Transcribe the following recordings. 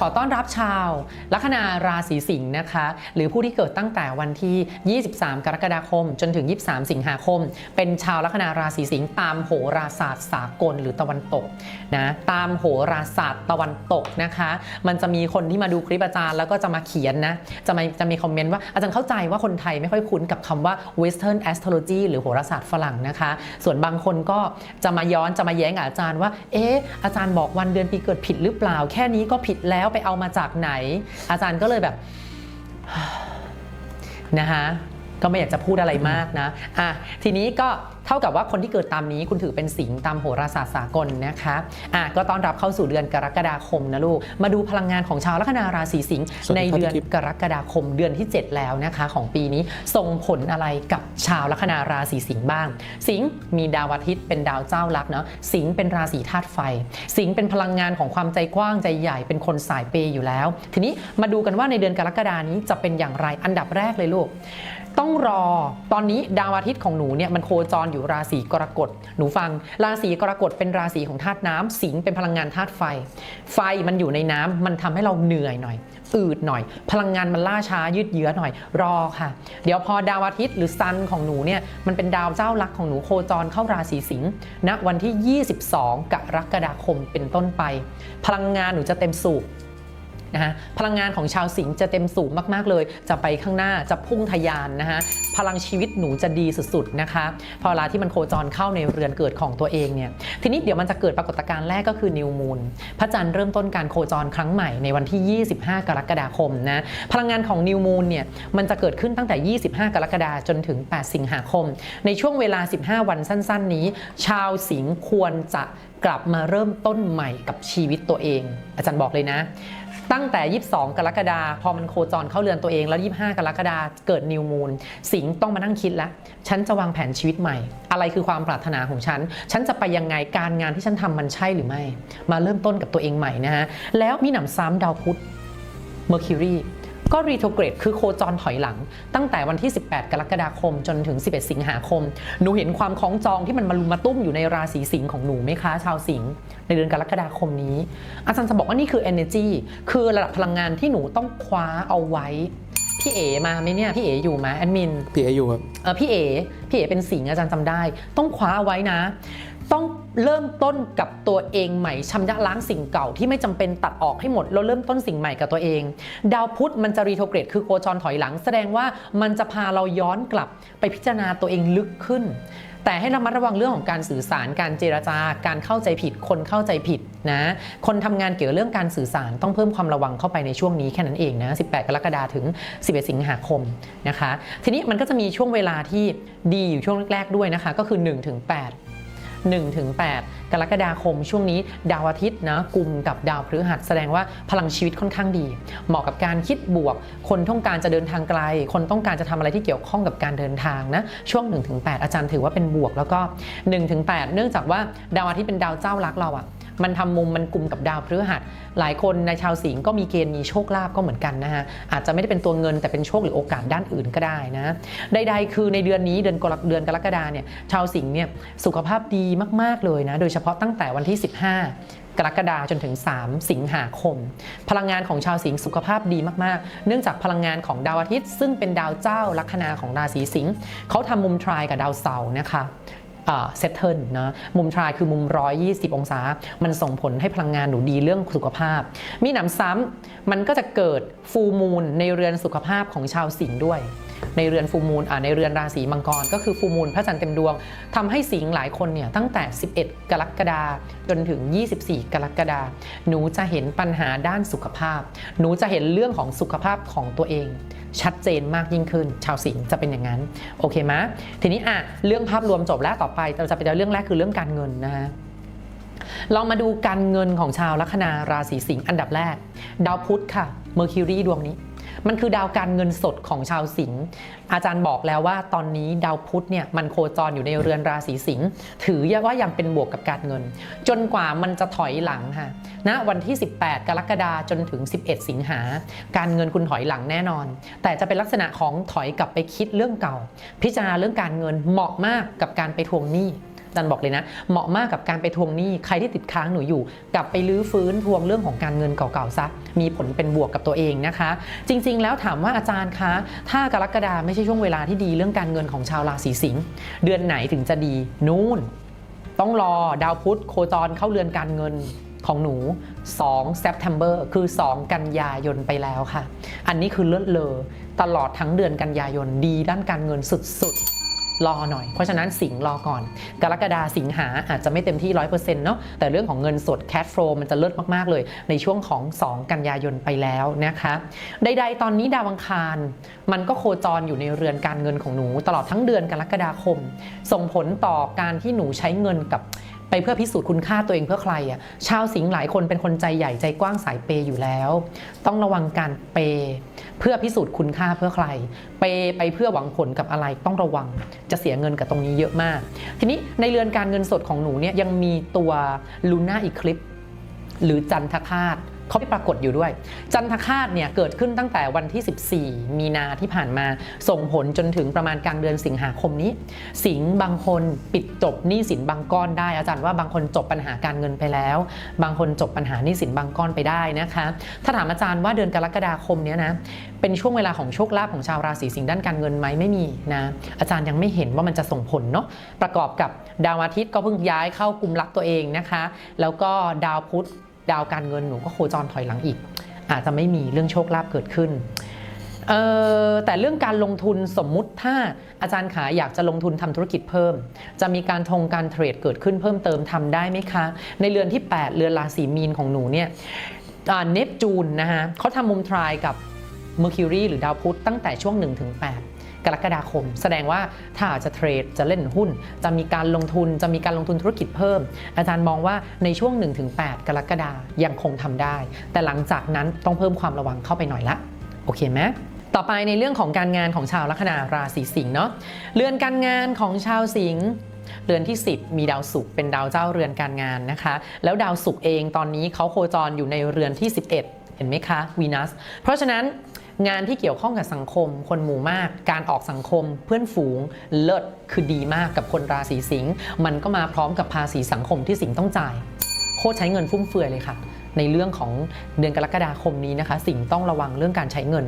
ขอต้อนรับชาว ลัคนาราศีสิงห์นะคะ หรือผู้ที่เกิดตั้งแต่วันที่ 23 กรกฎาคม จนถึง 23 สิงหาคม เป็นชาวลัคนาราศีสิงห์ตามโหราศาสตร์สากลหรือตะวันตกนะตามโหราศาสตร์ตะวันตกนะคะ มันจะมีคนที่มาดูคลิปอาจารย์แล้วก็จะมาเขียนนะจะมาจะมีคอมเมนต์ว่าอาจารย์เข้าใจว่าคนไทยไม่ค่อยคุ้นกับคำว่า Western Astrology หรือโหราศาสตร์ฝรั่งนะคะ ส่วนบางคนก็จะมาย้อนจะมาแย้งอาจารย์ว่าเอ๊ะอาจารย์บอกวันเดือนปีเกิดผิดหรือเปล่าแค่นี้ก็ผิดแล้วแล้วไปเอามาจากไหน อาจารย์ก็เลยแบบนะคะ ก็ไม่อยากจะพูดอะไรมากนะอะทีนี้ก็เท่ากับว่าคนที่เกิดตามนี้คุณถือเป็นสิงห์ตามโหราศาสตร์สากลนะคะอะก็ต้อนรับเข้าสู่เดือนกรกฎาคมนะลูก มาดูพลังงานของชาวลัคนาราศีสิงห์สวัสในดีครับเดือนพี่ทิพย์กรกฎาคมเดือนที่ 7 แล้วนะคะ ของปีนี้ส่งผลอะไรกับชาวลัคนาราศีสิงห์บ้าง สิงห์มีดาวอาทิตย์เป็นดาวเจ้าลักษณ์เนาะสิงห์เป็นราศีธาตุไฟ สิงห์เป็นพลังงานของความใจกว้างใจใหญ่เป็นคนสายเปย์อยู่แล้ว ทีนี้มาดูกันว่าในเดือนกรกฎานี้จะเป็นอย่างไรอันดับแรกเลยลูก ต้องรอตอนนี้ดาวอาทิตย์ของหนูเนี่ยมันโคจรอยู่ราศีกรกฎหนูฟัง ราศีกรกฎเป็นราศีของธาตุน้ำสิงเป็นพลังงานธาตุไฟ ไฟมันอยู่ในน้ำมันทำให้เราเหนื่อยหน่อย อืดหน่อย พลังงานมันล่าช้ายืดเยื้อหน่อย รอค่ะ เดี๋ยวพอดาวอาทิตย์หรือซันของหนูเนี่ยมันเป็นดาวเจ้าลักของหนูโคจรเข้าราศีสิงห์ณวันที่ 22 กรกฎาคมเป็นต้นไป พลังงานหนูจะเต็มสูบ นะฮะพลังงานของชาวสิงห์จะเต็มสูงมากๆเลย จะไปข้างหน้าจะพุ่งทะยานนะฮะพลังชีวิตหนูจะดีสุดๆนะคะพอเวลาที่มันโคจรเข้าในเรือนเกิดของตัวเองเนี่ยทีนี้เดี๋ยวมันจะเกิดปรากฏการณ์แรกก็คือนิวมูนพระจันทร์เริ่มต้นการโคจรครั้งใหม่ในวันที่ 25 กรกฎาคมนะพลังงานของนิวมูนเนี่ยมันจะเกิดขึ้นตั้งแต่ 25 กรกฎาคมจนถึง 8 สิงหาคม ในช่วงเวลา 15 วันสั้น ๆ นี้ ชาวสิงห์ควรจะกลับมาเริ่มต้นใหม่กับชีวิตตัวเอง อาจารย์บอกเลยนะ ตั้งแต่ 22 กรกฎาคมพอมันโคจรเข้าเรือนตัวเองแล้ว 25 กรกฎาคมเกิดนิวมูนสิงห์ต้องมานั่งคิดแล้ว ฉันจะวางแผนชีวิตใหม่ อะไรคือความปรารถนาของฉัน ฉันจะไปยังไงการงานที่ฉันทำมันใช่หรือไม่ มาเริ่มต้นกับตัวเองใหม่นะฮะแล้วมีหนำซ้ำดาวพุธ Mercury ก็รีโทเกรดคือโคจรถอยหลัง ตั้งแต่วันที่ 18 กรกฎาคมจนถึง 11 สิงหาคม หนูเห็นความคล้องจองที่มันมาลุมมาตุ้มอยู่ในราศีสิงห์ของหนูไหมคะ ชาวสิงห์ในเดือนกรกฎาคมนี้ อาจารย์จะบอกว่านี่คือ energy คือระดับพลังงานที่หนูต้องคว้าเอาไว้ พี่เอมาไหมเนี่ยพี่เออยู่ไหมแอดมินพี่เออยู่ครับเออพี่เอพี่เอเป็นสิงห์อาจารย์จำได้ ต้องคว้าเอาไว้นะ ต้องเริ่มต้นกับตัวเองใหม่ชำระล้างสิ่งเก่าที่ไม่จำเป็นตัดออกให้หมดแล้วเริ่มต้นสิ่งใหม่กับตัวเอง ดาวพุธมันจะรีโทรเกรดคือโคจรถอยหลัง แสดงว่ามันจะพาเราย้อนกลับไปพิจารณาตัวเองลึกขึ้น แต่ให้ระมัดระวังเรื่องของการสื่อสาร การเจรจาการเข้าใจผิด คนเข้าใจผิดนะ คนทำงานเกี่ยวกับเรื่องการสื่อสารต้องเพิ่มความระวังเข้าไปในช่วงนี้แค่นั้นเองนะ 18 กรกฎาคมถึง 11 สิงหาคมนะคะ ทีนี้มันก็จะมีช่วงเวลาที่ดีอยู่ช่วงแรกๆด้วยนะคะ ก็คือ 1-8 1-8 กรกฎาคมช่วงนี้ดาวอาทิตย์นะกลุ่มกับดาวพฤหัสแสดงว่าพลังชีวิตค่อนข้างดี เหมาะกับการคิดบวก คนต้องการจะเดินทางไกล คนต้องการจะทำอะไรที่เกี่ยวข้องกับการเดินทางนะช่วง 1-8 อาจารย์ถือว่าเป็นบวกแล้วก็ 1-8 เนื่องจากว่าดาวอาทิตย์เป็นดาวเจ้ารักเราอะ มันทำมุมมันกลุ่มกับดาวพฤหัส หลายคนในชาวสิงห์ก็มีเกณฑ์มีโชคลาภก็เหมือนกันนะฮะอาจจะไม่ได้เป็นตัวเงินแต่เป็นโชคหรือโอกาสด้านอื่นก็ได้นะใดๆคือในเดือนนี้เดือนกรกเดือนกรกฎาเนี่ยชาวสิงห์เนี่ยสุขภาพดีมากๆเลยนะโดยเฉพาะตั้งแต่วันที่ 15กรกฎาจนถึง 3 สิงหาคม พลังงานของชาวสิงห์สุขภาพดีมากๆ เนื่องจากพลังงานของดาวอาทิตย์ ซึ่งเป็นดาวเจ้าลัคนาของราศีสิงห์เขาทำมุมทรายกับดาวเสาร์นะคะ เซตเทิลนะมุมทรายคือมุม 120 องศา มันส่งผลให้พลังงานหนูดีเรื่องสุขภาพ มีหนำซ้ำมันก็จะเกิดฟูมูลในเรือนสุขภาพของชาวสิงห์ด้วย ในเรือนฟูมูลในเรือนราศีมังกร ก็คือฟูมูลพระจันทร์เต็มดวงทำให้สิงห์หลายคนเนี่ยตั้งแต่ 11 กรกฎาคมจนถึง 24 กรกฎาคมหนูจะเห็นปัญหาด้านสุขภาพ หนูจะเห็นเรื่องของสุขภาพของตัวเอง ชัดเจนมากยิ่งขึ้น ชาวสิงห์จะเป็นอย่างนั้นโอเคไหมทีนี้อะเรื่องภาพรวมจบแล้วต่อไปเราจะไปเรื่องแรกคือเรื่องการเงินนะฮะลองมาดูการเงินของชาวลัคนาราศีสิงห์อันดับแรก ดาวพุธค่ะเมอร์คิวรีดวงนี้ มันคือดาวการเงินสดของชาวสิงห์อาจารย์บอกแล้วว่าตอนนี้ดาวพุธเนี่ยมันโคจรอยู่ในเรือนราศีสิงห์ถือว่ายังเป็นบวกกับการเงิน จนกว่ามันจะถอยหลังค่ะณนะวันที่ 18 กรกฎาคมจนถึง 11 สิงหา การเงินคุณถอยหลังแน่นอน แต่จะเป็นลักษณะของถอยกลับไปคิดเรื่องเก่า พิจารณาเรื่องการเงินเหมาะมากกับการไปทวงหนี้ จันบอกเลยนะ เหมาะมากกับการไปทวงหนี้ใครที่ติดค้างหนูอยู่ กลับไปลื้อฟื้นทวงเรื่องของการเงินเก่าๆซะมีผลเป็นบวกกับตัวเองนะคะ จริง ๆ แล้วถามว่าอาจารย์คะ ถ้ากรกฎาไม่ใช่ช่วงเวลาที่ดีเรื่องการเงินของชาวราศีสิงห์เดือนไหนถึงจะดีนู่น ต้องรอดาวพุธโคจรเข้าเรือนการเงินของหนู 2 September คือ 2 กันยายนไปแล้วค่ะ อันนี้คือเลิศเลอตลอดทั้งเดือนกันยายนดีด้านการเงินสุดๆ รอหน่อย เพราะฉะนั้นสิงห์รอก่อน กรกฎาสิงหาอาจจะไม่เต็มที่ 100%เนาะแต่เรื่องของเงินสด cash flow มันจะเลิศมากๆเลย ในช่วงของ 2 กันยายนไปแล้วนะคะใดๆ ตอนนี้ดาวอังคาร มันก็โคจรอยู่ในเรือนการเงินของหนู ตลอดทั้งเดือนกรกฎาคม ส่งผลต่อการที่หนูใช้เงินกับ ไปเพื่อพิสูจน์คุณค่าตัวเองเพื่อใครอะชาวสิงห์หลายคนเป็นคนใจใหญ่ใจกว้างสายเปย์อยู่แล้ว ต้องระวังการเปย์เพื่อพิสูจน์คุณค่าเพื่อใคร เปย์ไปเพื่อหวังผลกับอะไรต้องระวังจะเสียเงินกับตรงนี้เยอะมาก ทีนี้ในเรือนการเงินสดของหนูเนี่ยยังมีตัวลูน่าอีคลิปหรือจันทธาต เขาไปปรากฏอยู่ด้วย จันทคาตเนี่ยเกิดขึ้นตั้งแต่วันที่ 14 มีนาที่ผ่านมาส่งผลจนถึงประมาณกลางเดือนสิงหาคมนี้ สิงบางคนปิดจบหนี้สินบางก้อนได้ อาจารย์ว่าบางคนจบปัญหาการเงินไปแล้ว บางคนจบปัญหาหนี้สินบางก้อนไปได้นะคะถ้าถามอาจารย์ว่าเดือนกรกฎาคมเนี้ยนะเป็นช่วงเวลาของโชคลาภของชาวราศีสิงห์ด้านการเงินไหมไม่มีนะอาจารย์ยังไม่เห็นว่ามันจะส่งผลเนาะประกอบกับดาวอาทิตย์ก็เพิ่งย้ายเข้ากลุ่มรักตัวเองนะคะ แล้วก็ดาวพุธ ดาวการเงินหนูก็โคจรถอยหลังอีก อาจจะไม่มีเรื่องโชคลาภเกิดขึ้นเออแต่เรื่องการลงทุนสมมุติถ้าอาจารย์ขาอยากจะลงทุนทำธุรกิจเพิ่ม จะมีการทงการเทรดเกิดขึ้นเพิ่มเติมทำได้ไหมคะ ในเรือนที่ 8 เรือนราศีมีนของหนูเนี่ยเนปจูนนะคะเขาทำมุมทรายกับ Mercury หรือดาวพุธตั้งแต่ช่วง1-8 กรกฎาคม แสดงว่าถ้าจะเทรดจะเล่นหุ้น จะมีการลงทุนจะมีการลงทุนธุรกิจเพิ่ม อาจารย์มองว่าในช่วง 1-8 กรกฎายังคงทำได้ แต่หลังจากนั้นต้องเพิ่มความระวังเข้าไปหน่อยละโอเคไหมต่อไปในเรื่องของการงานของชาวลัคนาราศีสิงห์เนาะเรือนการงานของชาวสิงห์เรือนที่ 10 มีดาวศุกร์เป็นดาวเจ้าเรือนการงานนะคะ แล้วดาวศุกร์เองตอนนี้เขาโคจรอยู่ในเรือนที่ 11 เห็นไหมคะวีนัสเพราะฉะนั้น งานที่เกี่ยวข้องกับสังคม คนหมู่มาก การออกสังคม เพื่อนฝูงเลิศคือดีมากกับคนราศีสิงห์มันก็มาพร้อมกับภาษีสังคมที่สิงห์ต้องจ่าย โคตรใช้เงินฟุ่มเฟือยเลยค่ะ ในเรื่องของเดือนกรกฎาคมนี้นะคะ สิ่งต้องระวังเรื่องการใช้เงิน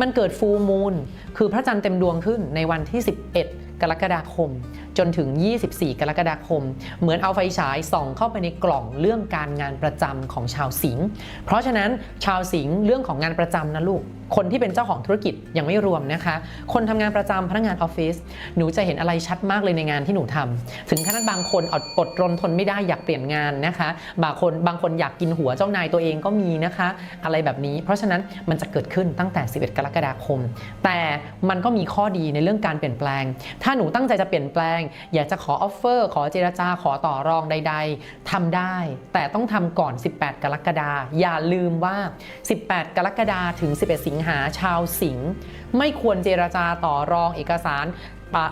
มันเกิดฟูมูล คือพระจันทร์เต็มดวงขึ้นในวันที่ 11กรกฎาคม จนถึง 24 กรกฎาคม เหมือนเอาไฟฉายส่องเข้าไปในกล่องเรื่องการงานประจำของชาวสิงห์เพราะฉะนั้นชาวสิงห์เรื่องของงานประจำนะลูก คนที่เป็นเจ้าของธุรกิจยังไม่รวมนะคะ คนทำงานประจำพนักงานออฟฟิศหนูจะเห็นอะไรชัดมากเลยในงานที่หนูทำถึงขนาดบางคนอดอดรนทนไม่ได้อยากเปลี่ยนงานนะคะ บางคนบางคนอยากกินหัวเจ้านายตัวเองก็มีนะคะ อะไรแบบนี้ เพราะฉะนั้นมันจะเกิดขึ้นตั้งแต่ 11 กรกฎาคม แต่มันก็มีข้อดีในเรื่องการเปลี่ยนแปลง ถ้าหนูตั้งใจจะเปลี่ยนแปลง อยากจะขอออฟเฟอร์ขอเจรจาขอต่อรองใด ๆทำได้ แต่ต้องทำก่อน 18 กรกฎาอย่าลืมว่า 18 กรกฎาถึง 11 สิงหาชาวสิงห์ไม่ควรเจรจาต่อรองเอกสาร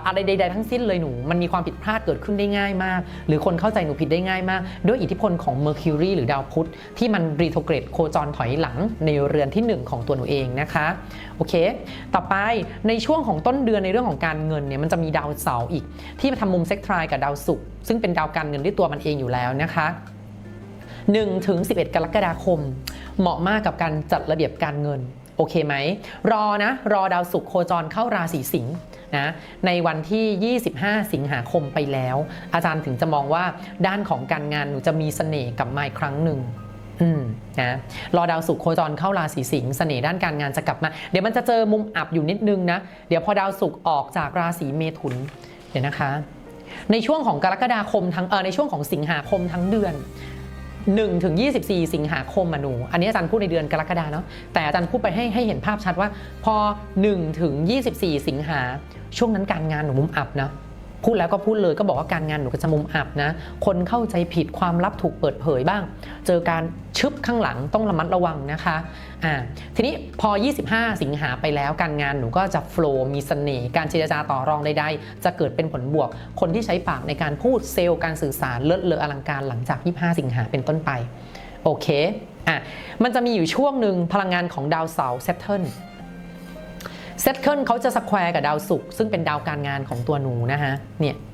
อะไรใด ๆ ทั้งสิ้นเลยหนู มันมีความผิดพลาดเกิดขึ้นได้ง่ายมาก หรือคนเข้าใจหนูผิดได้ง่ายมาก ด้วยอิทธิพลของ Mercury หรือดาวพุธ ที่มันรีโทรเกรดโคจรถอยหลังในเรือนที่ 1 ของตัวหนูเองนะคะ โอเค ต่อไปในช่วงของต้นเดือนในเรื่องของการเงินเนี่ยมันจะมีดาวเสาร์อีก ที่มาทำมุมเซ็กทรายกับดาวศุกร์ซึ่งเป็นดาวการเงินด้วยตัวมันเองอยู่แล้วนะคะ1ถึง11 กรกฎาคม เหมาะมากกับการจัดระเบียบการเงิน โอเคไหม รอนะ รอดาวศุกร์โคจรเข้าราศีสิงห์นะในวันที่ 25 สิงหาคมไปแล้ว อาจารย์ถึงจะมองว่าด้านของการงานหนูจะมีเสน่ห์กลับมาอีกครั้งหนึ่งอืมนะรอดาวศุกร์โคจรเข้าราศีสิงห์เสน่ห์ด้านการงานจะกลับมา เดี๋ยวมันจะเจอมุมอับอยู่นิดนึงนะ เดี๋ยวพอดาวศุกร์ออกจากราศีเมถุนเดี๋ยวนะคะ ในช่วงของกรกฎาคมทั้งเออในช่วงของสิงหาคมทั้งเดือน 1ถึง24 สิงหาคมมาหนู อันนี้อาจารย์พูดในเดือนกรกฎาเนาะแต่อาจารย์พูดไปให้ให้เห็นภาพชัดว่า พอ 1 ถึง 24 สิงหาช่วงนั้นการงานหนูมุมอับนะ พูดแล้วก็พูดเลยก็บอกว่าการงานหนูก็จะมุมอับนะ คนเข้าใจผิดความลับถูกเปิดเผยบ้าง เจอการชึบข้างหลังต้องระมัดระวังนะคะอ่าทีนี้พอ 25 สิงหาไปแล้วการงานหนูก็จะโฟล์มีเสน่ห์การเจรจาต่อรองใดๆ จะเกิดเป็นผลบวก คนที่ใช้ปากในการพูดเซลล์การสื่อสารเลิศเลออลังการหลังจาก 25 สิงหาเป็นต้นไปโอเคอะมันจะมีอยู่ช่วงหนึ่งพลังงานของดาวเสาร์เซตเทิล เซตเคิลเขาจะสแควร์กับดาวศุกร์ซึ่งเป็นดาวการงานของตัวหนูนะฮะเนี่ยเนี่ย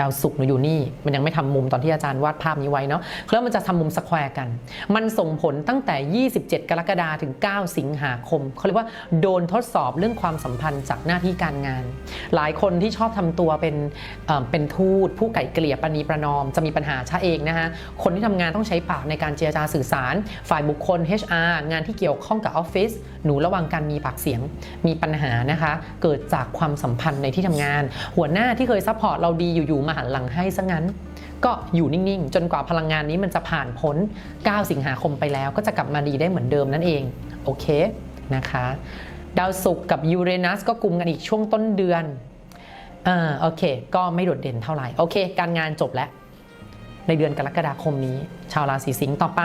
ดาวศุกร์หนูอยู่นี่ มันยังไม่ทำมุมตอนที่อาจารย์วาดภาพนี้ไว้เนาะแล้วมันจะทำมุมสแควร์กัน มันส่งผลตั้งแต่ 27 กรกฎาคมถึง 9 สิงหาคม เขาเรียกว่าโดนทดสอบเรื่องความสัมพันธ์จากหน้าที่การงาน หลายคนที่ชอบทำตัวเป็นเเป็นทูต ผู้ไก่เกลี่ยปณีประนอม จะมีปัญหาชะเองนะคะคนที่ทำงานต้องใช้ปากในการเจรจาสื่อสาร ฝ่ายบุคคล HR งานที่เกี่ยวข้องกับออฟฟิศหนูระวังการมีปากเสียงมีปัญหานะคะ เกิดจากความสัมพันธ์ในที่ทำงาน หัวหน้าที่เคยซัพพอร์ตเราดีอยู่ๆมาหันหลังให้ซะงั้น ก็อยู่นิ่งๆ จนกว่าพลังงานนี้มันจะผ่านพ้น 9 สิงหาคมไปแล้ว ก็จะกลับมาดีได้เหมือนเดิมนั่นเอง โอเคนะคะ ดาวศุกร์กับยูเรนัสก็กลุ่มกันอีกช่วงต้นเดือนอ่าโอเค ก็ไม่โดดเด่นเท่าไหร่ โอเค การงานจบแล้วในเดือนกรกฎาคมนี้ ชาวราศีสิงห์ต่อไป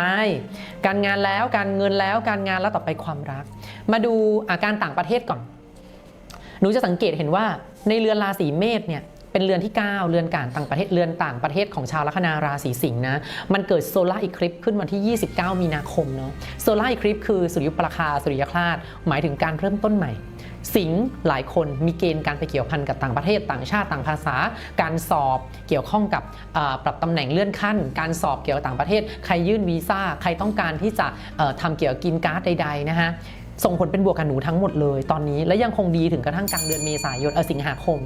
การงานแล้วการเงินแล้วการงานแล้วต่อไปความรัก มาดูอาการต่างประเทศก่อน หนูจะสังเกตเห็นว่าในเรือนราศีเมษเนี่ย เป็นเรือนที่ 9 เรือนการต่างประเทศเรือนต่างประเทศของชาวลัคนาราศีสิงห์นะมันเกิดโซลาร์อีคลิปขึ้นวันที่ 29 มีนาคมเนาะโซลาร์อีคลิปคือสุริยุปราคาสุริยคราสหมายถึงการเริ่มต้นใหม่ สิงห์หลายคนมีเกณฑ์การไปเกี่ยวพันกับต่างประเทศต่างชาติต่างภาษา การสอบเกี่ยวข้องกับปรับตำแหน่งเลื่อนขั้น การสอบเกี่ยวกับต่างประเทศ ใครยื่นวีซ่าใครต้องการที่จะเอ่อทำเกี่ยวกับกินการ์ดใดๆนะคะ ส่งผลเป็นบวกกับหนูทั้งหมดเลยตอนนี้และยังคงดีถึงกระทั่งกลางเดือนเมษายนเออสิงหาคม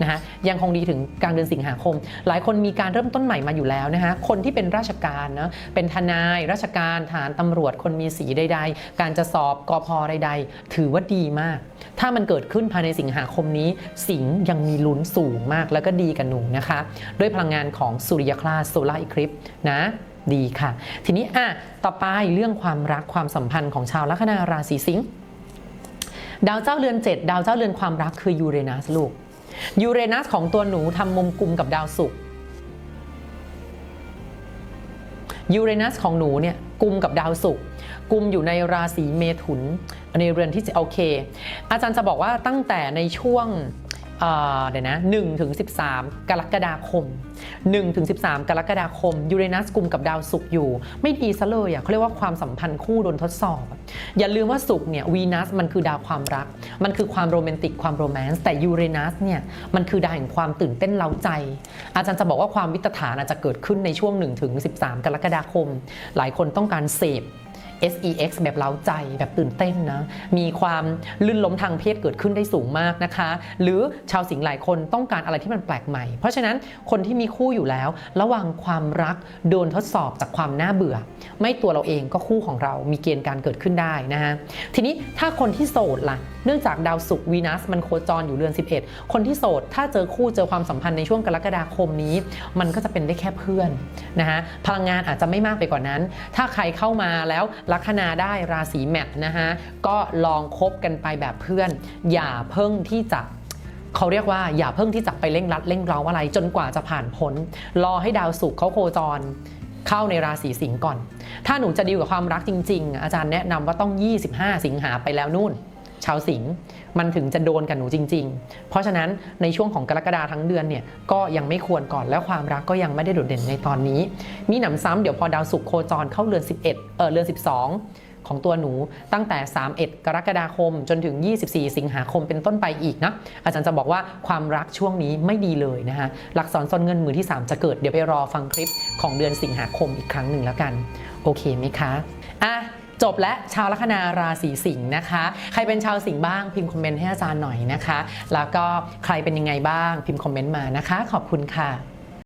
นะคะยังคงดีถึงกลางเดือนสิงหาคม หลายคนมีการเริ่มต้นใหม่มาอยู่แล้วนะคะคนที่เป็นราชการเนาะเป็นทนายราชการทหารตำรวจคนมีสีใด ๆ การจะสอบกอพอใด ๆ ถือว่าดีมาก ถ้ามันเกิดขึ้นภายในสิงหาคมนี้ สิงยังมีลุ้นสูงมากแล้วก็ดีกับหนูนะคะ ด้วยพลังงานของสุริยคราสโซลาร์อีคลิปนะ ดีค่ะ ทีนี้อะต่อไปเรื่องความรักความสัมพันธ์ของชาวลัคนาราศีสิงห์ดาวเจ้าเรือน 7 ดาวเจ้าเรือนความรักคือยูเรนัสลูกยูเรนัสของตัวหนูทำมุมกลุ่มกับดาวศุกร์ยูเรนัสของหนูเนี่ยกลุ่มกับดาวศุกร์กลุ่มอยู่ในราศีเมถุนในเรือนที่โอเค อาจารย์จะบอกว่าตั้งแต่ในช่วง เดี๋ยวนะ1ถึง13 กรกฎาคม1ถึง13 กรกฎาคมยูเรนัสกลุ่มกับดาวศุกร์อยู่ ไม่ดีซะเลยอะเขาเรียกว่าความสัมพันธ์คู่โดนทดสอบอะอย่าลืมว่าศุกร์เนี่ยวีนัสมันคือดาวความรัก มันคือความโรแมนติกความโรแมนต์แต่ยูเรนัสเนี่ยมันคือดาวแห่งความตื่นเต้นเล้าใจ อาจารย์จะบอกว่าความวิตฐานอาจจะเกิดขึ้นในช่วง1ถึง13 กรกฎาคม หลายคนต้องการเสพ SEX แบบเล้าใจแบบตื่นเต้นนะมีความลื่นล้มทางเพศเกิดขึ้นได้สูงมากนะคะ หรือชาวสิงห์หลายคนต้องการอะไรที่มันแปลกใหม่ เพราะฉะนั้นคนที่มีคู่อยู่แล้ว ระวังความรักโดนทดสอบจากความน่าเบื่อ ไม่ตัวเราเองก็คู่ของเรามีเกณฑ์การเกิดขึ้นได้นะฮะทีนี้ถ้าคนที่โสดล่ะ เนื่องจากดาวศุกร์วีนัสมันโคจรอยู่เรือน 11 คนที่โสดถ้าเจอคู่เจอความสัมพันธ์ในช่วงกรกฎาคมนี้ มันก็จะเป็นได้แค่เพื่อนนะฮะพลังงานอาจจะไม่มากไปกว่านั้น ถ้าใครเข้ามาแล้วลัคนาได้ราศีแมทนะฮะก็ลองคบกันไปแบบเพื่อน อย่าเพิ่งที่จะเขาเรียกว่าอย่าเพิ่งที่จะไปเร่งรัดเร่งเร้าอะไรจนกว่าจะผ่านพ้นรอให้ดาวศุกร์เขาโคจรเข้าในราศีสิงห์ก่อน ถ้าหนูจะดีลกับความรักจริง ๆ อาจารย์แนะนำว่าต้อง 25 สิงหาไปแล้วนู่น ชาวสิงห์มันถึงจะโดนกับหนูจริง ๆ เพราะฉะนั้นในช่วงของกรกฎาทั้งเดือนเนี่ยก็ยังไม่ควรก่อนแล้วความรักก็ยังไม่ได้โดดเด่นในตอนนี้ มีหนำซ้ำเดี๋ยวพอดาวศุกร์โคจรเข้าเรือน 11 เออเรือน 12ของตัวหนูตั้งแต่ 31 กรกฎาคม จนถึง 24 สิงหาคมเป็นต้นไปอีกนะ อาจารย์จะบอกว่าความรักช่วงนี้ไม่ดีเลยนะคะหลักษรซอนเงินมือที่ 3 จะเกิดเดี๋ยวไปรอฟังคลิปของเดือนสิงหาคมอีกครั้งหนึ่งแล้วกัน โอเคไหมคะ อะ จบและชาวลัคนาราศีสิงห์นะคะ ใครเป็นชาวสิงห์บ้างพิมพ์คอมเมนต์ให้อาจารย์หน่อยนะคะ แล้วก็ใครเป็นยังไงบ้างพิมพ์คอมเมนต์มานะคะ ขอบคุณค่ะ